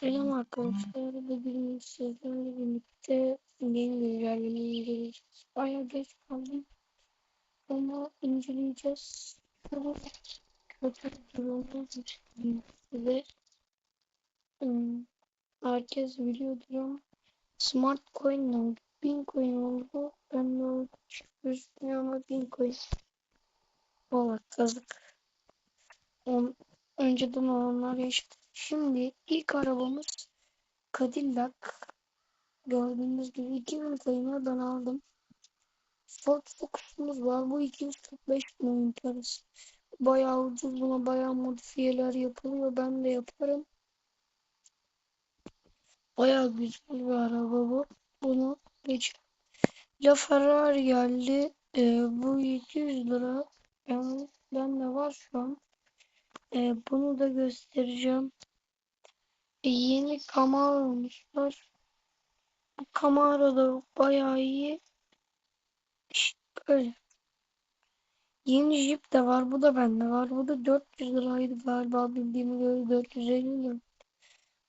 Selam arkadaşlar. Bugün sizlerle birlikte yeni güncellemeyi inceleyeceğiz. Bayağı geç kaldım. Ama inceleyeceğiz. Çok kötü durumda size. Hmm, herkes biliyordur ama Smart Coin oldu. Bin coin oldu. Ben de oldu. Gözükmüyor ama bin coin. Valla kazık. On, önceden olanlar yaşadı. Şimdi ilk arabamız Cadillac. Gördüğünüz gibi 2000 coin'e ben aldım. Ford Focus'umuz var. Bu 245 bin oyun parası. Bayağı ucuz. Buna bayağı modifiyeler yapılıyor. Ben de yaparım. Bayağı güzel bir araba bu. Bunu geçelim. La Ferrari geldi. Ee, bu 700 lira. Ben, ben de var şu an. Ee, bunu da göstereceğim. E, yeni Camaro olmuşlar. Bu Camaro da bayağı iyi. İşte böyle. Yeni Jeep de var. Bu da bende var. Bu da 400 liraydı galiba. Bildiğime göre 450 lira.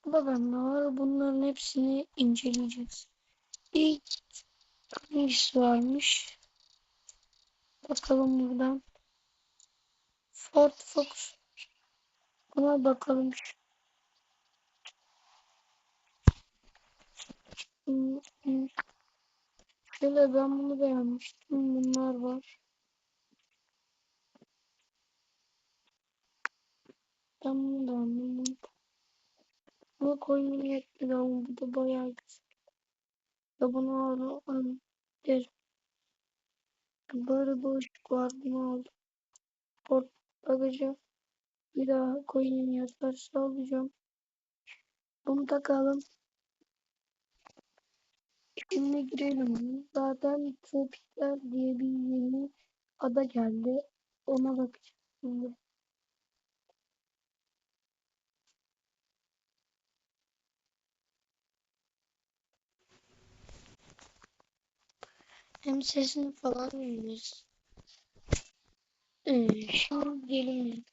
Bu da bende var. Bunların hepsini inceleyeceğiz. İlk hangisi varmış? Bakalım buradan. Ford Focus. Buna bakalım. Hmm, hmm. Şöyle ben bunu beğenmiştim. Bunlar var. Ben bunu da anlamadım. Bunu koymayı yetmedi ama bu da bayağı güzel. Ya bunu aldım derim. Böyle bir ışık var. Bunu aldım. Port bakacağım. Bir daha koyayım yatarsa alacağım. Bunu takalım. Şimdi girelim. Zaten Tropikler diye bir yeni ada geldi. Ona bakacağım şimdi. Hem sesini falan dinleriz. Ee, şimdi gelin.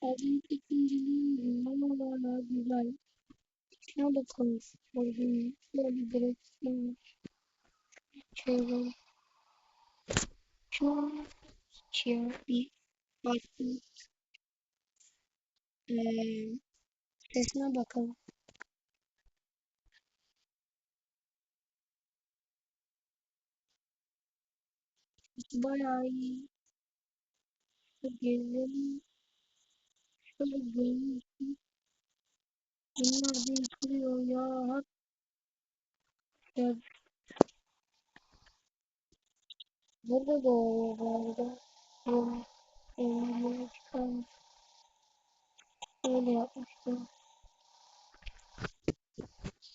Adın ikinciliği güzel. Şuna bakalım. Şöyle direksiyon şöyle şuna şey bir baktım. Ee, sesine bakalım. Bayağı iyi. Gezelim. Şöyle gelin. Bunlar değiştiriyor ya. Ya. Burada da o vardı. Yol, yolunu çıkarmış. Öyle yapmıştım.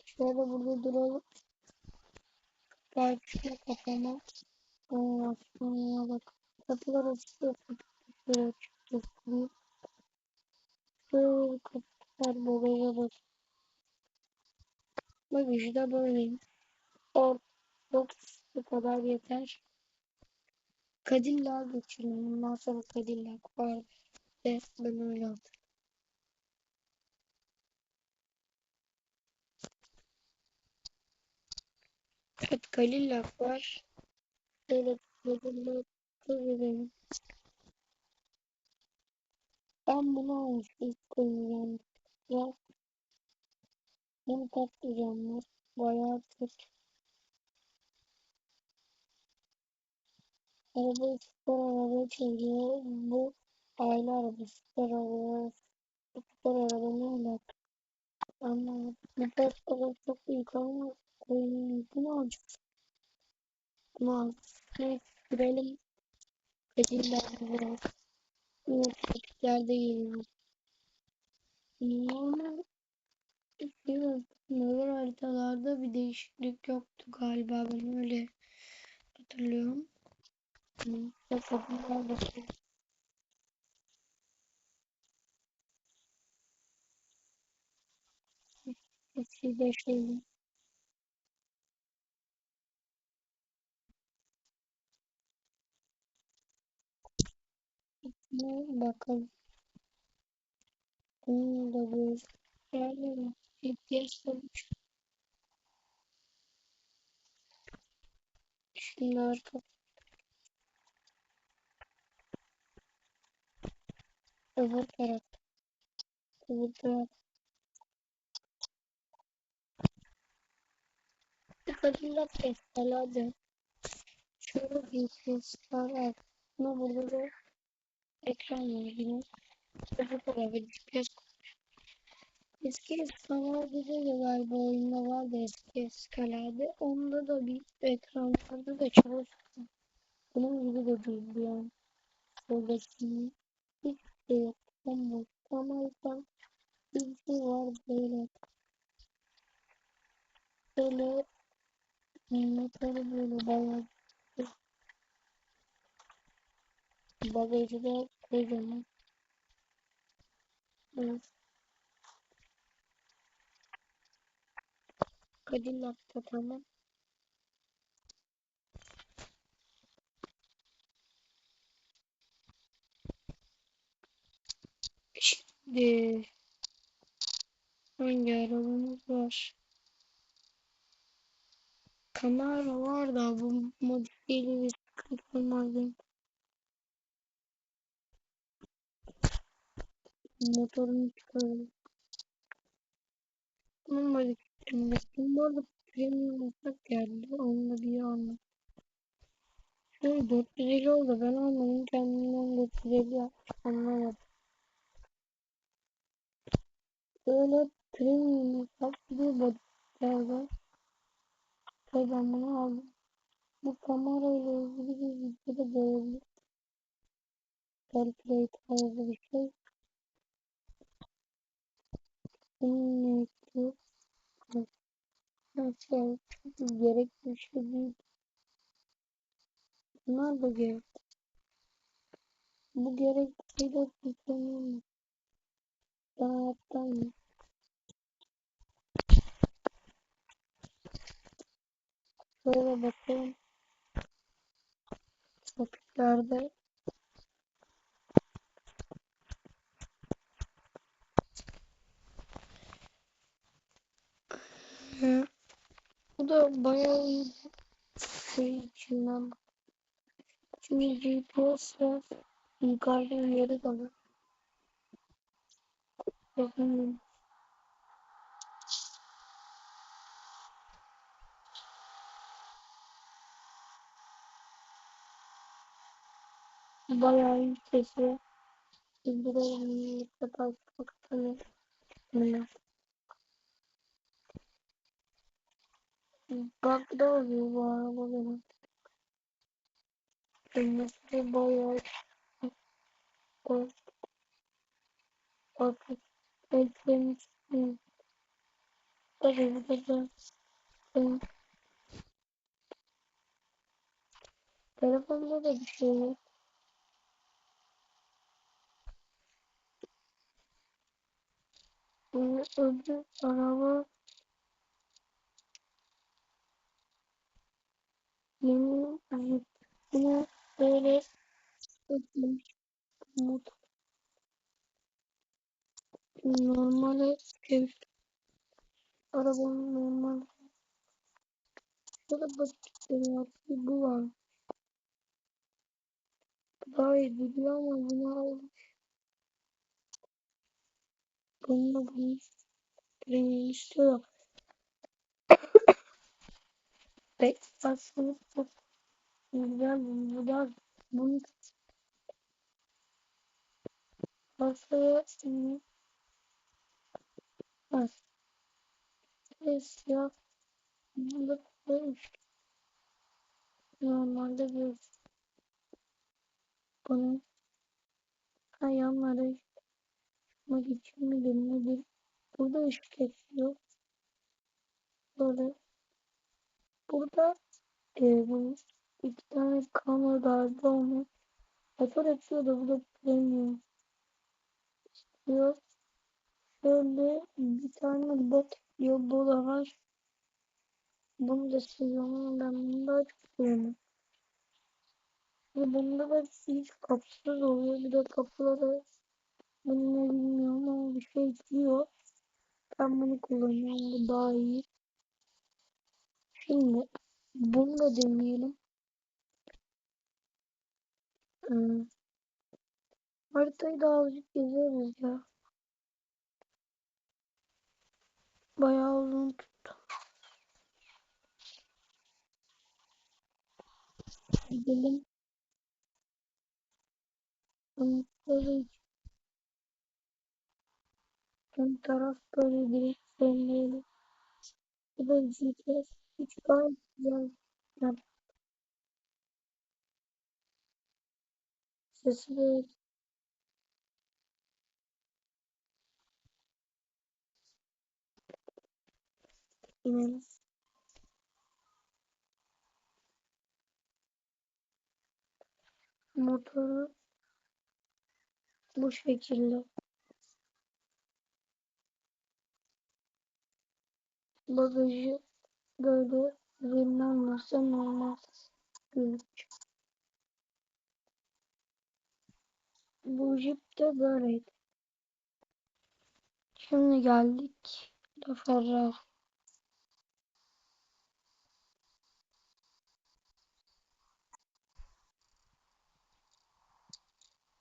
Şöyle burada duralım. Belki kafama. Oo, aslında bak. Kapılar açılıyor. Kapılar açılıyor. Böyle kapılar buraya bak. Bak işte böyleyim. Or, bu kadar yeter. Cadillac geçelim. Bundan sonra Cadillac var. Ve ben öyle hatırlıyorum. Evet Cadillac var. Evet edelim. Ben bunu almıştım. koyacağım. Ya bunu katlayacağım. Bayağı kötü. Araba süper araba çeviriyor. Bu aile arabası süper araba. Süper araba ne alaka? Anlamadım. Bu parçalar çok büyük ama koyun bunu alacağız. Bunu al. Neyse girelim. Kaçırlar biraz. Yok tepkiler değil. Normal Bilmiyorum. Normal haritalarda bir değişiklik yoktu galiba. Ben öyle hatırlıyorum. Bakalım bakayım. Değişelim. Bakalım. Bunun da bir yani FPS olmuş. Şimdi arka öbür taraf öbür taraf Cadillac Escalade şöyle bir sesler var. Ama burada da ekran var Eski Escalade'de de galiba oyunda vardı eski Escalade. Onda da bir ekranlarda da çalışıyor. Bunun gibi de değil yani. Buradaki hiç şey yok. Ama tamamen bilgi var böyle. Böyle motoru böyle bayağı bagajı da kocaman. Cadillac'ta tamam. Şimdi hangi arabamız var? Camaro var da bu modifiyeli bir sıkıntı olmazdı. Motorunu çıkaralım. Bunun modifiyeli. Bu arada premium uçak geldi. Onu da bir anlat. Şöyle 450 oldu. Ben almadım. Kendimden 450 yapmış. Anlamadım. Böyle premium uçak bir modifiyeli. Tabii ben bunu aldım. Bu kamera ile ilgili bir videoda böyle Fairplay tarzı bir şey. Bunun neydi? Şey, çok gerekli bir şey değil. Bunlar da gerek. Bu gerekli şeyler düşünüyorum. Ben hayattayım. Şöyle bakalım. Topiklerde Hı. Bu da bayağı şey içinden. Şimdi GPS var. Yukarıda yeri de var. Bakın. Bayağı iyi kesiyor. Bildirelim. Kapat bakalım. Bunu. Bak da oluyor bu araba benim. Kırmızı bayağı o artık eklemiştim. Tabii bu da telefonda da bir şey yok. Bu öbür araba yeni. Yine böyle motor normale çevir. Arabanın normal. Şöyle basit bir bu var. Daha iyi gidiyor ama bunu aldım. Bununla bunu premium istiyor. Pek aslında çok güzel bu da bunu kasaya var. Siyah bunu koymuş. Normalde bir bunun ayağları çıkmak için mi nedir? Burada ışık kesiyor. Böyle burada e, bu iki tane kamera vardı onu motor açıyor da bu da premium diyor. Şöyle bir tane bot yolda da var. Bunu da seviyorum. Ben bunu daha çok seviyorum. Ve bunda da hiç kapısız oluyor. Bir de kapıları Bunu ne bilmiyorum ama bir şey diyor. Ben bunu kullanıyorum. Bu daha iyi. Şimdi bunu da deneyelim. Hmm. Haritayı da azıcık gezeriz ya. Bayağı uzun tuttu. Gidelim. Böyle ön taraf böyle direkt söyleyelim. Bu da GPS. Gayet güzel. Yani sesi böyle inelim. Motoru bu şekilde. Bagajı böyle üzerine olmazsa normal gözüküyor. Bu jip de böyleydi. Şimdi geldik. Ferrari.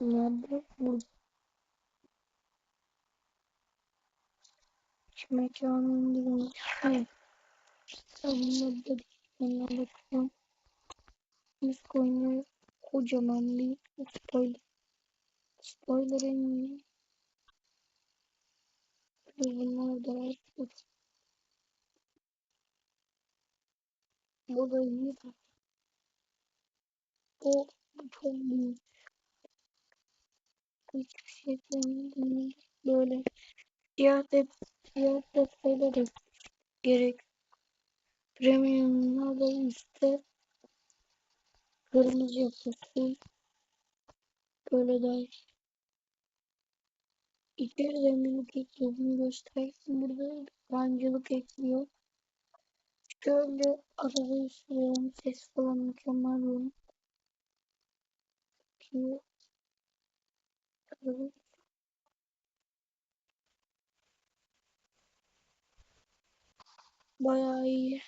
Nerede? Burada. Şu mekanın indirilmiş. Hayır. Bunlar da ona bakıyorum. Üst koyunu kocaman bir spoiler. Spoiler en iyi. Bunlar da var. Bu da iyi. Bu, bu çok büyük. Hiçbir şey değil. Böyle siyah de siyah detaylar da gerek. Premium'lar da üstte kırmızı yapısı. Böyle daha İçeride minik eklediğini göstersin. Burada yancılık ekliyor. Şöyle arabayı sürüyorum. Ses falan mükemmel benim. Ki bayağı iyi.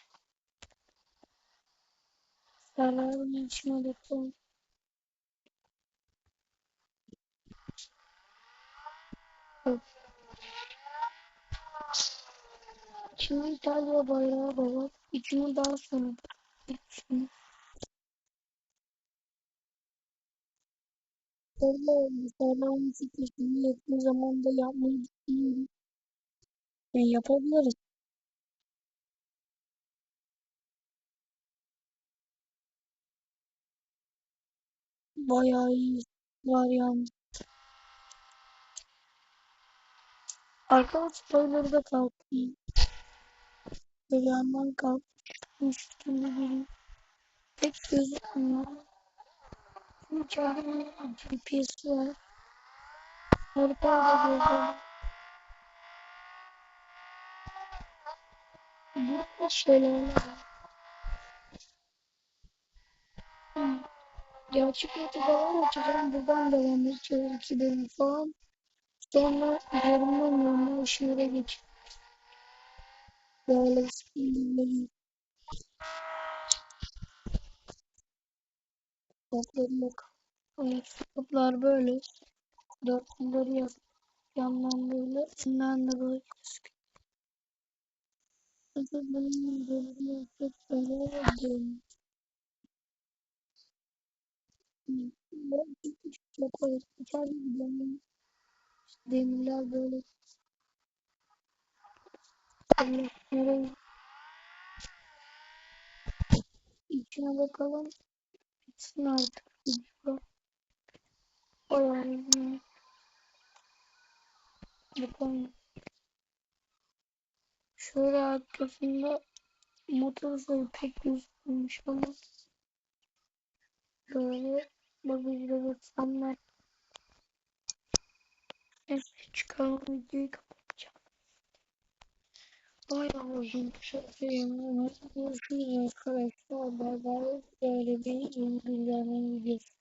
İçine bakalım. Evet. Şimdi İtalya bayrağı da var. İçini daha sonra içini. Böyle Ferrari'nin fikrini yakın zamanda yapmayı düşünüyorum. Yani yapabiliriz. Bayağı iyi var yani. Arka spoiler'ı da kalktı. Böyle yandan kalkmış gibi bir pek gözükmüyor. Çünkü GPS var. Haritayı da gördüm. Burada şeyler var. Gerçek YouTube'a açacağım. Buradan devam edeceğiz. 2 bölüm falan. Sonra üzerinden normal şehre geçeceğim. Böyle yok. Evet, kapılar böyle. Dörtlüleri yap. Yandan böyle. Önden de böyle gözüküyor. Mesela benim bölümü çok böyle Çok. İçeride gidelim. Demirler böyle. Nereye? İçine bakalım. Bitsin artık video. Bayağı. Bakalım. Şöyle arkasında motor pek gözükmüş ama böyle bagajda da sanlar. Neyse çıkalım videoyu kapatacağım. Bayağı uzun şey. Görüşürüz arkadaşlar. Bay bay. Böyle bir yeni güncelleme videosu.